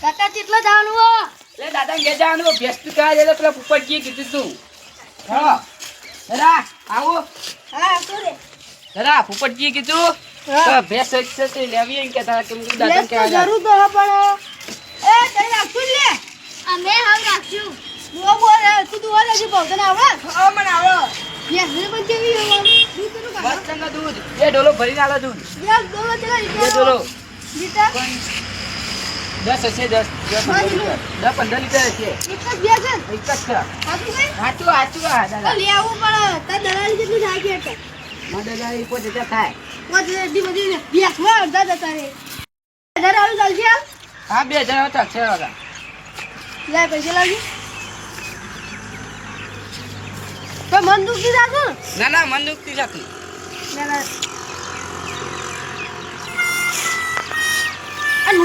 કાકા કેટલા જવાનું હો? એટલે દાદા ઘેર જવાનું ભેંસ તું કયા જાય પેલા પોપટજીએ કીધું તું. હા. દાદા આવો. હા શું રે. દાદા પોપટજીએ કીધું? હા. તો ભેંસ છે તે લેવી એમ કહેતા હતા કે દાદા કહેવા જરૂર તો પણ એ તઈ રાખશું લે અમે હાલ રાખશું. તું બોલ તું તું બોલ હજી બહુ તને આવડે હા મને આવડે યસ ને પણ કેવી હોય? દૂધ તો દૂધ. એ ડોલો ભરીને આલો દૂધ. યસ દોલો ચલા ડોલો લીટર દસ હશે દસ દસ પંદર લીટર. હશે. એક જ બે છે એક જ છે. સાચું કઈ સાચું હા દાદા. આવવું પડે તાર દલાલી કેટલું થાય કે એટલે. દાદા એ પોતે ત્યાં થાય. વાત એટલી બધી ને. બેસમાં અડધા જતા રે હજાર આવું ચાલશે હા બે હજાર હતા છે વાગા લે પૈસા લાવજો. તો મન દુખતી રાખો ને ના મન દુખતી નથી. ના, ના.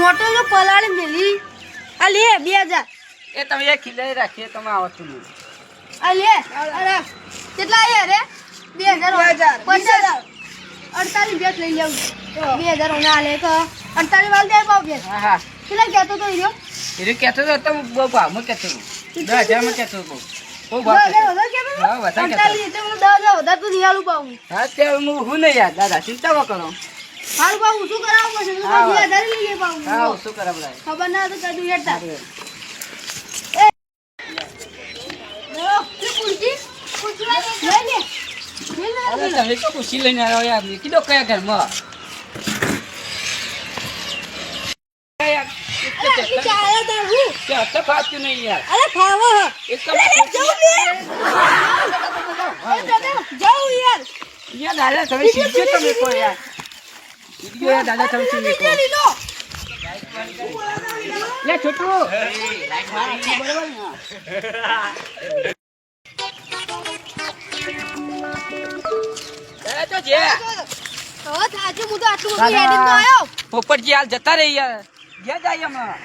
નોટો જો પલાળી મેલી. આ લે બે હજાર. એ તમે એક ખીલાઈ રાખીએ તમે આવતું નહીં. આ લે અરે કેટલા આયા રે? બે હજાર પચાસ. અડતાલીસ બેટ લઈ લેવું. બે હજાર ના લે તો. અડતાલીસ વાળ દે પાવ બે હા હા. કેટલા કહેતો તો હીરો? એ કહેતો તો તમે બહુ ભાવમાં કહેતો હતો દસ હજારમાં કહેતો હતો બહુ દસ હજાર કહેતો વધારે હા, કહેતો. વધારે કહેતો. હજાર તો નિહાળું પાવું હા તે હું હું નહીં યાર દાદા ચિંતા કરો. હાલ પાવું શું કરાવવું પડશે તો હા, બે હા. હજાર લઈ લે પાવું હા શું કરે બધા ખબર ના તો કદું હેઠતા અરે તમે તો ખુશી લઈને આવ્યો યાર મેં કીધું કયા ઘરમાં? યાર, એક તો ચક્કર- કે હપ્તા ફાવતું યાર. તો યાર દાદા. તમે તો જે પોપટજી હાલ જતા રહી યાર. ગયા જાય હમણાં.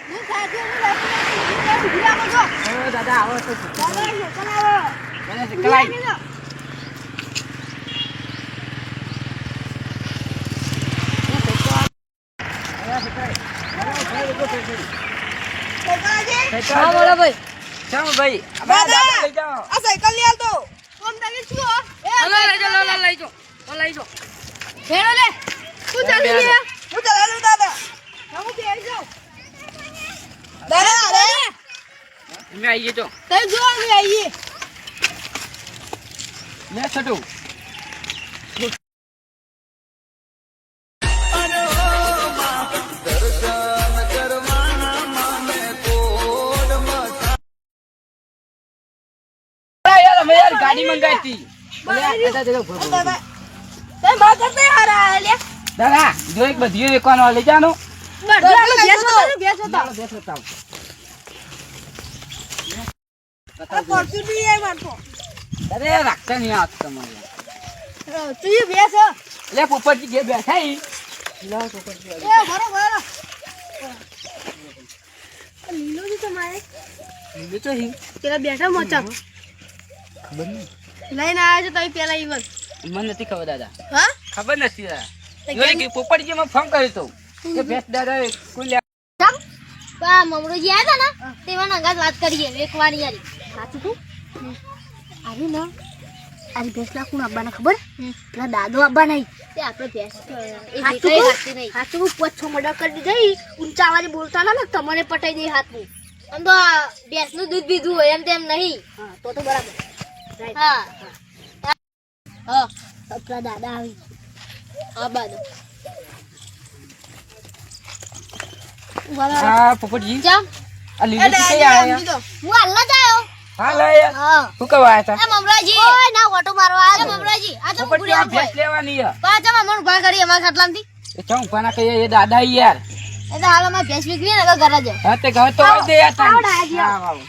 દાદા આવો તો. દાદા કલાઈ. હા બોલો ભાઈ. ચાલો ભાઈ. આ દાદા લઈ જાઓ. આ સાયકલ લઈ આવતો. કોમ તમે શું હો? એ લઈ જાઓ લઈ જાઓ લઈ જાઓ હેડો લે. તું ચાલી બેસો. લે હું ચલાવું દાદા? હું બેસી જાઉં. દાદા અરે. અમે આવીએ તો. તઈ જો અમે આવીએ. લે છોટુ. અમે યાર ગાડી મંગાવી હતી. दादा દાદા, જો એક બધી વેકવાનો લઈ જાનો. તો. તો મારતો અરે રાખતા નહીં આવતું તમારે તું એ બેસો. લે પોપટજી જે બેઠા ઈ. લે પોપટજી એ ભરો ભરો. લીલો છે તમારે. લીલો તો હી પેલા બેઠા મોચા. ખબર નહીં. લઈને આવ્યા છો તમે પેલા ઈવન મને નથી ખબર દાદા. હા? ખબર નથી દાદા. જોઈ પોપટજી માં ફોન કર્યો તો. કે ભેસ દાદા કોઈ બા મમરોજી આવ્યા હતા ને તેમાં અંગાત વાત કરીએ એક વાર યારી. સાચું તું આવી ના આરી ભેંસ ના કોણ આવવાના ખબર પેલા દાદો આવવાના નહીં તે આપણે ભેંસ એ હાચું દેખાય કહું? રાખતી સાચું હું પોછો મર્ડર કરી દીધી ઊંચા અવાજે બોલતા ના ને તમને પટાઈ દે હાથનું. આમ તો ભેંસનું દૂધ પીધું હોય એમ તેમ નહીં. તો તો બરાબર. હા હા પેલા દાદા આવી આ બાદ હા પોપટજી જામ આ લીધું. તો આયા હું હાલ જ હા લે હા. શું કરવા આયા એ મમરાજી. ઓય ના ઓટો મારવા આ મમરાજી આ તો હતા આ ભેંસ લેવાની હે. પાછા મામા ઊભા કરી અમારા ખાટલામાંથી. એ ચમ ઉપાના કહીએ એ દાદા યાર. એ તો હાલ અમારે ભેંસ વિકરી ને એટલે ઘરે જાય હા તે ઘર તો આવી દે યાર તને. આવો, આવો, આવો. હા, આવો.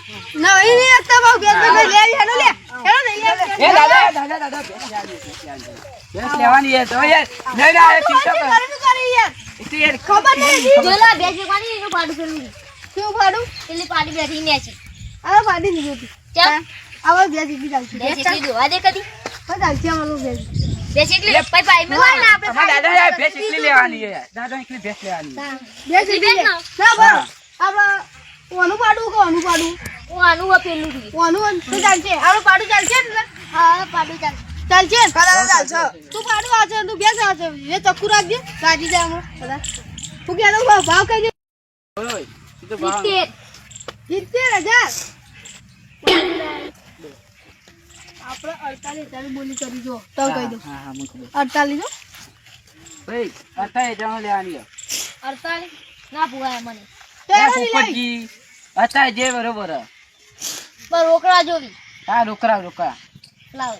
નહીં નહીં બહુ બેસ બેસ લે હેડો લે હેડો નહીં લે એ દાદા દાદા દાદા ભેંસ લેવાની, ભેંસ લેવાની. ભેંસ લેવાની હે તો યાર લઈને આયા ચિંતા કર. કરી યાર. તો યાર ખબર નહીં જોલા ભેંસ વિકવાની એનું પાડું ફેરવું શું ભાડું? પેલી પાડી બેઠી ને છે હવે પાડી નહીં જોતી ચાલ. આવો બેસ દીધી ચાલશે ભેંસ એકલી દોવા દે કદી. હા ચાલશે અમારું બેસ ભેંસ એકલી પાઈ પાઈ મેં હોય ને આપણે અમારા દાદા યાર ભેંસ એકલી લેવાની હે દાદા એકલી ભેંસ લેવાની બેસ દીધી બેસ. ના ના. બરો આપણે ઓનું પાડું કે ઓનું પાડું? હું પેલું જોઈએ ઓનું તો ચાલશે? આપણું પાડું ચાલશે ને? હા પાડું ચાલ ચાલશે? ને ચાલશે. તું પાડું આ તું આ એ ચક્કુ રાખજે. રાજી જાય હમણાં બધા. હું કે ભાવ કહી દે ઓય, તો ભાવ. આપણે અડતાલીસ હજાર બોલી કરી જો. તો કહી દઉં. હા, હા. અડતાલીસ. ભાઈ, અત્યારે જણ લેવાની. અડતાલીસ? ના પુગાય મને. પોપટજી, અત્યારે જે. બરોબર. પણ રોકડા જોવી. હા રોકડા રોકડા. લાવ.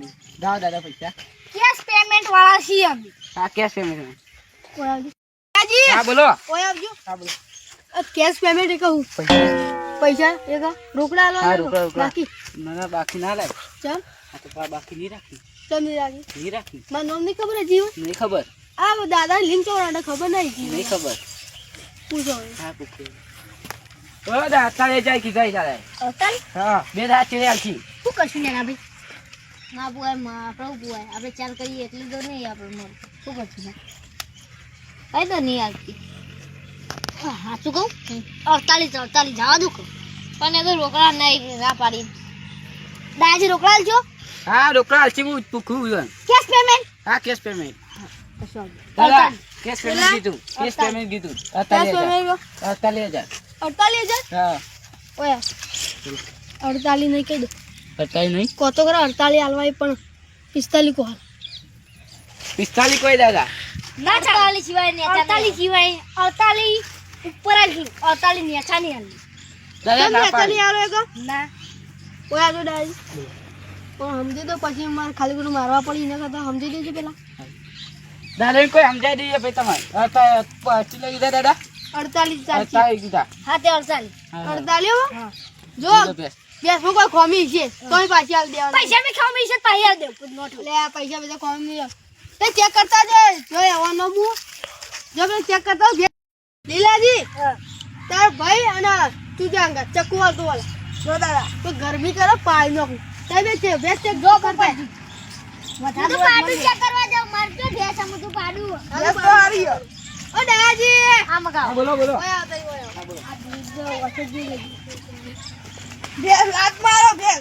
લી. દાદા પૈસા. કેશ પેમેન્ટ વાળા છીએ અમે. હા કેશ પેમેન્ટ ઓય આવજો. હા બોલો. ઓય આવજો. હા બોલો. કેશ પેમેન્ટ એ કહું. પૈસા. પૈસા એ કહું રોકડા હા રોકડા રોકડા. બાકી. ના ના બાકી ના લાય. ચાલ આ તો પા- બાકી નહીં રાખી. ચાલ નહીં રાખી? નહીં રાખી. મારું નામ નહીં ખબર હજી નહીં ખબર. આ દાદા લિંક ચોરાને ખબર નહીં. નહીં ખબર. પૂછો હા પૂછો. ઓ દા જાય હા બે દાડા ચીડે આલથી શું કરશું ને ભાઈ? ના પુગાયમાં આપણે પુગાય આપણે ચાલ કરીએ એટલે તો નહીં આપણે મળે. શું કરશું ને કઈ તો નહીં આવતી. સાચું કહું? અડતાલીસ અડતાલીસ જવા દઉં કહું પણ એ રોકડા નહીં ના પાડી. દાદાજી રોકડા આલજો હા રોકડા આલશી હું પૂછું છું. Cash payment? હા કેશ પેમેન્ટ. દાદા કેશ પેમેન્ટ કીધું કેશ પેમેન્ટ કીધું. અડતાલીસ હજાર. પેમેન્ટ અડતાલીસ હજાર. હા. ઓય. અડતાલીસ નહીં કહી દો અડતાલીસ નહીં? કોતો કરો અડતાલીસ હાલવાય પણ પિસ્તાલીસ કો હાલ પિસ્તાલીસ કોઈ દાદા. ના અડતાલીસ સિવાય ને અડતાલીસ સિવાય. અડતાલીસ ઉપર આવી અતાલી નેચા નહીં આવી દાદા ના પાડી. આલો એકો ના. ઓય આજો ડાઈ પણ સમજી તો પછી માર ખાલી ગુરુ મારવા પડી એના કરતા સમજી દેજો પેલા. દાદા કોઈ સમજાઈ દઈએ ભાઈ તમારે. પચી લઈ દે દાદા. અડતાલીસ અડતાલીસ કીધા હા તે અડતાલીસ. હા, હા. અડતાલીસ હો? જો ભેસ. કોઈ ખોમી છે તોય પાછી આલ દેવા પૈસા મે ખોમી છે મળશે પૈસા દે. નોટ લે આ પૈસા બધા ખોમી નહીં તે ચેક કરતા જાય. જો એવાનો મુ જો ચેક કરતા લીલાજી તાર ભાઈ અને તું જાંગ ચક્કુ વાળતો જો દાદા. તો ગરમી કરે પાડી નાખું તે બે છે જો કરતા. તો પાડું ચેક કરવા જાવ માર તો ભેસ હું તો પાડું બેસ તો હારી હે. ઓ દાદાજી. આ હા, મગાવો. બોલો બોલો. ઓય આવતા ઓય. આ બોલો. આ બીજો વસતજી લગી. બેસ લાત મારો બેસ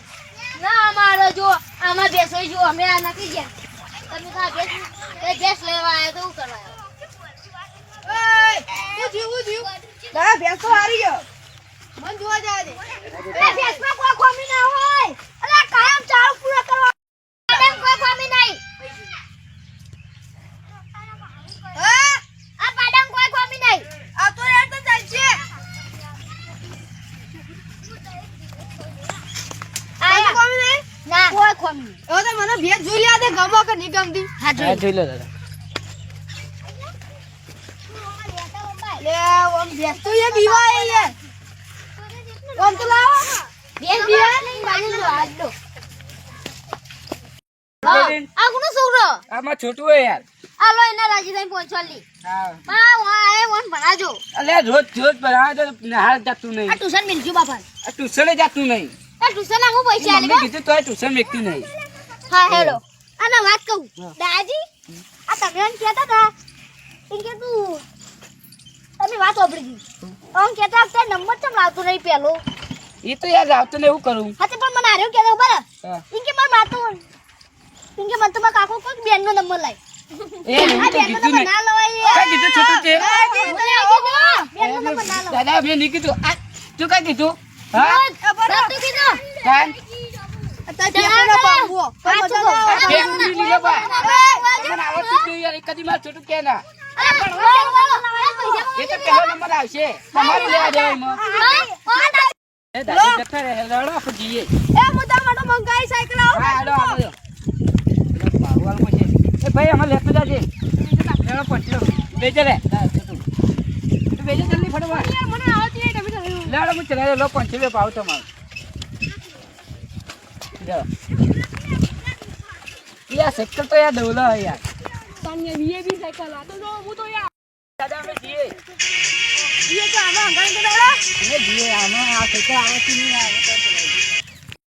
ના અમારો જો આમાં બેસો જો અમે આ નથી ગયા. તમે કા આ ભેસ એ ભેસ લેવા આવ્યા તો શું કરવા આવ્યા? ઓય હું જીવું જીવ બેસ તો હારી ગયો. મન જોવા જાય દે એ ભેસમાં કોઈ ખામી ના હોય. અલા કાયમ ચાલુ પૂરો કરવા. કાયમ કોઈ ખામી નહીં. હા? આ પાડમ કોઈ ખામી નહીં. આ તો યાર તો ચાલશે આયા. કોમી નહીં? ના. કોઈ ખામી નહીં હવે તો મને ભેજ જોઈ લ્યા દે ગમો કે નહીં ગમતી હા જોઈ લો દાદા લે ભેજ તો એ બીવાય યાર ઓમ તો લાવો? ભેસ બીવા નહીં બાજુ જો હાથ દો આ કોનો છોકરો? આમાં છોટું હે યાર. આ લો એના રાજી થઈ પહોંચવા લી. હા. હા એ વન ભણાજો. અલે રોજ રોજ ભણાજો નહાર જતું આ નહીં ટ્યુશન મિલજો બાપા. આ ટ્યુશને જતું નહીં. આ ટ્યુશન હું પૈસા આલે કીધું તોય ટ્યુશન મેકતી નહીં. હા હેલો આના વાત કહું. દાજી આ તમે કહેતા હતા કે તું તમે વાત વાપરી દીધી. આમ કહેતા હતા નંબર ચમ લાવતો નહીં પેલો? એ તો યાર આવતો ને એવું કરું. હા તે પણ મને આર્યો કે બરાબર. બરા ઇન કે મારે માતો ઇન કે મને તો મારા કાકો કોઈ બેનનો નંબર લાય. એ હું તો કીધું ને. ના લવાય કઈ કીધું છોટું નંબર ના લવાય. દાદા મેં નહીં કીધું. આ તું કઈ કીધું? હા? તું કીધું. કાન ના માર છોટું કે ના. આવશે. તમારે લેવા દેવાય એમાં. દાદી જતા રહે હેડો આપણે એ મુદ્દા માટે મંગાઈ સાયકલ આવો હા છે. એ ભાઈ અમે લેતો જાજે હેડો પહોંચ્યો બેજે રે બેજે જલ્દી ફટવા મને આવતી નહીં તમે તમે હું ચલાવી લો પહોંચી ભાવ તમારો. યાર સાયકલ તો યાર ડોલો યાર. તાનિયા સાયકલ આ તો હું તો યાર દાદા અમે જઈએ વીએ તો આમાં અંગાઈ તો અમે જઈએ આમાં આ સાયકલ આવતી નહીં આવે.